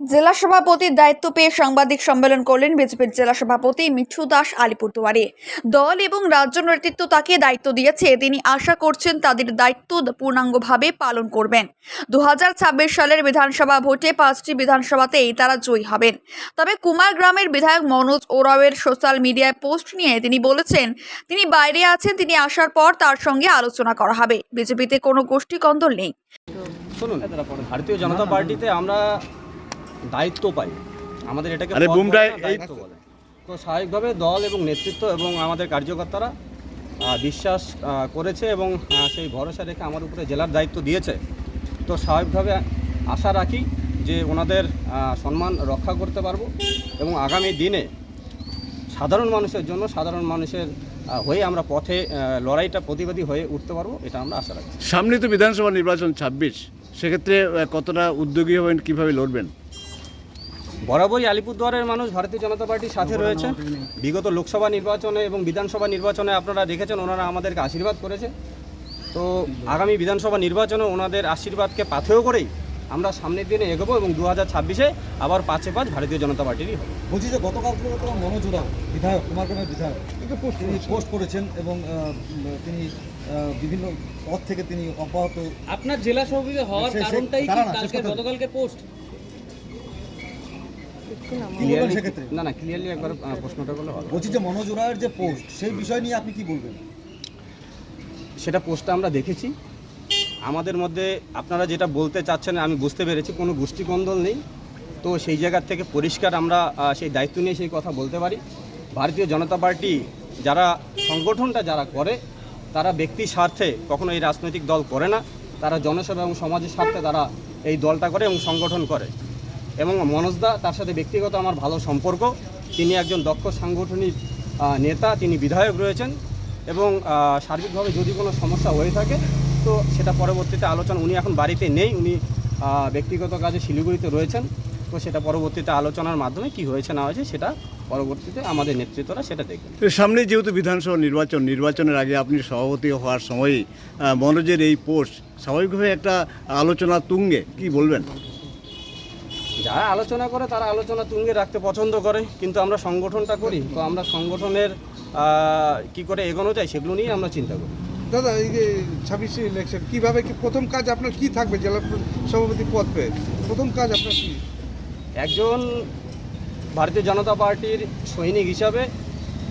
জেলা সভাপতির দায়িত্ব পেয়ে সাংবাদিক সম্মেলন করলেন বিজেপির জেলা সভাপতি মিঠু দাস আলিপুরদুয়ারে। দল এবং রাজ্য নেতৃত্ব তাকে দায়িত্ব দিয়েছে। তিনি আশা করছেন তাদের দায়িত্ব পূর্ণাঙ্গভাবে পালন করবেন। দু হাজার ছাব্বিশ সালের বিধানসভা ভোটে পাঁচটি বিধানসভাতেই তারা জয়ী হবেন। তবে কুমার গ্রামের বিধায়ক মনোজ ওরাওয়ের সোশ্যাল মিডিয়ায় পোস্ট নিয়ে তিনি বলেছেন, তিনি বাইরে আছেন, তিনি আসার পর তার সঙ্গে আলোচনা করা হবে। বিজেপিতে কোনো গোষ্ঠী কন্দল নেই ভারতীয় জনতা পার্টিতে আমরা দায়িত্ব পাই আমাদের এটাকে দায়িত্ব বলে। তো স্বাভাবিকভাবে দল এবং নেতৃত্ব এবং আমাদের কার্যকর্তারা বিশ্বাস করেছে এবং সেই ভরসা রেখে আমার উপরে জেলার দায়িত্ব দিয়েছে। তো স্বাভাবিকভাবে আশা রাখি যে ওনাদের সম্মান রক্ষা করতে পারব এবং আগামী দিনে সাধারণ মানুষের জন্য সাধারণ মানুষের হয়ে আমরা পথে লড়াইটা প্রতিবাদী হয়ে উঠতে পারব এটা আমরা আশা রাখছি। সামনে তো বিধানসভা নির্বাচন ছাব্বিশ সেক্ষেত্রে কতটা উদ্যোগী হবেন কীভাবে লড়বেন? বরাবরই আলিপুরদুয়ারের মানুষ ভারতীয় জনতা পার্টির সাথে রয়েছে বিগত লোকসভা নির্বাচনে এবং বিধানসভা নির্বাচনে আপনারা দেখেছেন ওনারা আমাদেরকে আশীর্বাদ করেছে। তো আগামী বিধানসভা নির্বাচনে ওনাদের আশীর্বাদকে পাথেয় করেই আমরা সামনের দিনে এগোবো এবং দু হাজার ছাব্বিশে আবার পাঁচে পাঁচ ভারতীয় জনতা পার্টিরই হবে। বলছি যে গতকাল থেকে তো মনোজ ওরাও বিধায়ক কুমারগ্রামের বিধায়ক তিনি পোস্ট করেছেন এবং তিনি বিভিন্ন পদ থেকে তিনি অব্যাহত আপনার জেলা সভাপতি হওয়ার কারণটাই কথা- গতকালকে পোস্ট? না না ক্লিয়ারলি একবার প্রশ্নটা করলে হবে বলছি যে মনোজ যে পোস্ট সেই বিষয় নিয়ে আপনি কি বলবেন? সেটা পোস্টটা আমরা দেখেছি। আমাদের মধ্যে আপনারা যেটা বলতে চাচ্ছেন আমি বুঝতে পেরেছি কোনো গোষ্ঠীকন্দল নেই। তো সেই জায়গার থেকে পরিষ্কার আমরা সেই দায়িত্ব নিয়ে সেই কথা বলতে পারি। ভারতীয় জনতা পার্টি যারা সংগঠনটা যারা করে তারা ব্যক্তি স্বার্থে কখনো এই রাজনৈতিক দল করে না। তারা জনসেবা এবং সমাজের স্বার্থে তারা এই দলটা করে এবং সংগঠন করে। এবং মনোজদা তার সাথে ব্যক্তিগত আমার ভালো সম্পর্ক। তিনি একজন দক্ষ সাংগঠনিক নেতা, তিনি বিধায়ক রয়েছেন এবং সার্বিকভাবে যদি কোনো সমস্যা হয়ে থাকে, তো সেটা পরবর্তীতে আলোচনা, উনি এখন বাড়িতে নেই, উনি ব্যক্তিগত কাজে শিলিগুড়িতে রয়েছেন। তো সেটা পরবর্তীতে আলোচনার মাধ্যমে কি হয়েছে, না হয়েছে, সেটা পরবর্তীতে আমাদের নেতৃত্বরা সেটা দেখবেন। সামনে যেহেতু বিধানসভা নির্বাচন, নির্বাচনের আগে আপনি সভাপতি হওয়ার সময়ই মনোজের এই পোস্ট স্বাভাবিকভাবে একটা আলোচনা তুঙ্গে, কি বলবেন? যারা আলোচনা করে তারা আলোচনা তুঙ্গে রাখতে পছন্দ করে কিন্তু আমরা সংগঠনটা করি তো আমরা সংগঠনের কি করে এগোনো যায় সেগুলো নিয়ে আমরা চিন্তা করি। দাদা এই যে ছাব্বিশে ইলেকশন কীভাবে কি প্রথম কাজ আপনার কি থাকবে? জেলা সভাপতি পদ পেয়ে প্রথম কাজ আপনার কি? একজন ভারতীয় জনতা পার্টির সৈনিক হিসাবে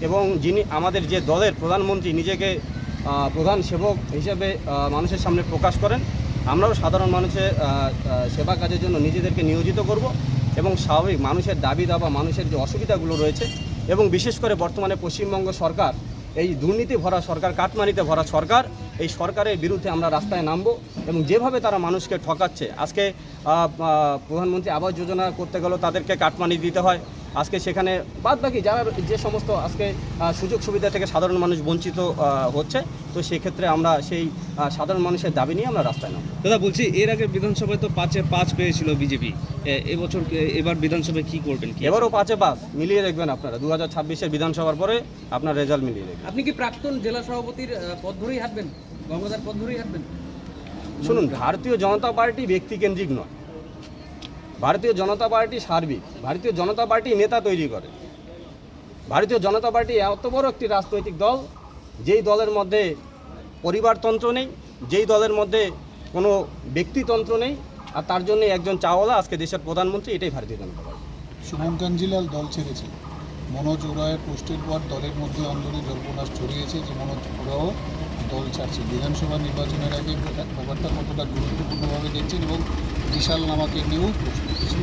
এবং যিনি আমাদের যে দলের প্রধানমন্ত্রী নিজেকে প্রধান সেবক হিসেবে মানুষের সামনে প্রকাশ করেন আমরাও সাধারণ মানুষের সেবা কাজের জন্য নিজেদেরকে নিয়োজিত করব এবং স্বাভাবিক মানুষের দাবি দাবা, মানুষের যে অসুবিধাগুলো রয়েছে এবং বিশেষ করে বর্তমানে পশ্চিমবঙ্গ সরকার, এই দুর্নীতি ভরা সরকার, কাটমানিতে ভরা সরকার, এই সরকারের বিরুদ্ধে আমরা রাস্তায় নামবো এবং যেভাবে তারা মানুষকে ঠকাচ্ছে, আজকে প্রধানমন্ত্রী আবাস যোজনা করতে গেলেও তাদেরকে কাটমানি দিতে হয় আজকে সেখানে বাদ বাকি যারা যে সমস্ত আজকে সুযোগ সুবিধা থেকে সাধারণ মানুষ বঞ্চিত হচ্ছে তো সেক্ষেত্রে আমরা সেই সাধারণ মানুষের দাবি নিয়ে আমরা রাস্তায় নামবো। দাদা বলছি এর আগে বিধানসভায় তো পাঁচে পাঁচ পেয়েছিল বিজেপি। এবছর এবার বিধানসভায় কি করবেন কি? এবারও পাঁচে পাঁচ মিলিয়ে দেখবেন আপনারা। দু হাজার ছাব্বিশের বিধানসভার পরে আপনার রেজাল্ট মিলিয়ে দেখবেন। আপনি কি প্রাক্তন জেলা সভাপতির পদ ধরেই হাঁটবেন? গঙ্গাধার পদ ধরেই হাঁটবেন? শুনুন ভারতীয় জনতা পার্টি ব্যক্তিকেন্দ্রিক নয়। ভারতীয় জনতা পার্টি সার্বিক, ভারতীয় জনতা পার্টি নেতা তৈরি করে। ভারতীয় জনতা পার্টি এত বড় একটি রাজনৈতিক দল, যেই দলের মধ্যে পরিবারতন্ত্র নেই, যেই দলের মধ্যে কোনো ব্যক্তিতন্ত্র নেই, আর তার জন্য একজন চাওয়ালা আজকে দেশের প্রধানমন্ত্রী, এটাই ভারতীয় জনতা পার্টি। শুভম কাঞ্জিলাল দল ছেড়েছে। মনোজ ওরায়ের পোস্টের পর দলের মধ্যে অন্দরে জল্পনাশ ছড়িয়েছে যে মনোজ ওরাও দল ছাড়ছে। বিধানসভা নির্বাচনের আগে ব্যাপারটা কতটা গুরুত্বপূর্ণভাবে দেখছেন এবং বিশাল নামাকে নিয়েও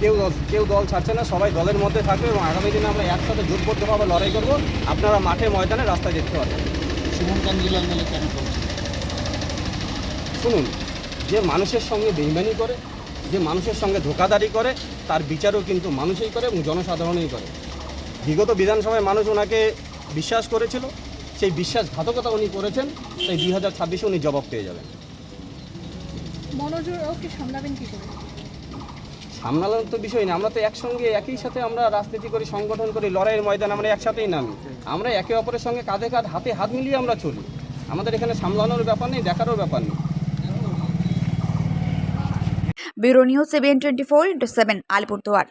কেউ দল- কেউ দল ছাড়ছে না সবাই দলের মধ্যে থাকবে এবং আগামী দিনে আমরা একসাথে জোটবদ্ধভাবে লড়াই করব। আপনারা মাঠে ময়দানে রাস্তায় দেখতে পারবেন শুভম কাঞ্জিলাল নালে কেন শুনুন যে মানুষের সঙ্গে বেইমানি করে যে মানুষের সঙ্গে ধোকাদারি করে তার বিচারও কিন্তু মানুষই করে এবং জনসাধারণই করে। বিগত বিধানসভায় মানুষ ওনাকে বিশ্বাস করেছিল সেই বিশ্বাসঘাতকতা উনি করেছেন সেই দুই হাজার ছাব্বিশে উনি জবাব পেয়ে যাবেন। মনোযোগ ওকে সামলাবেন কি করে সামলানোর তো বিষয় না আমরা তো একসঙ্গে একই সাথে আমরা রাজনীতি করি সংগঠন করি লড়াইয়ের ময়দান আমরা একসাথেই নামি। আমরা একে অপরের সঙ্গে কাঁধে কাঁধ হাতে হাত মিলিয়ে আমরা চলি। আমাদের এখানে সামলানোর ব্যাপার নেই দেখারও ব্যাপার নেই। Bureau news seven twenty four into seven Alipurduar.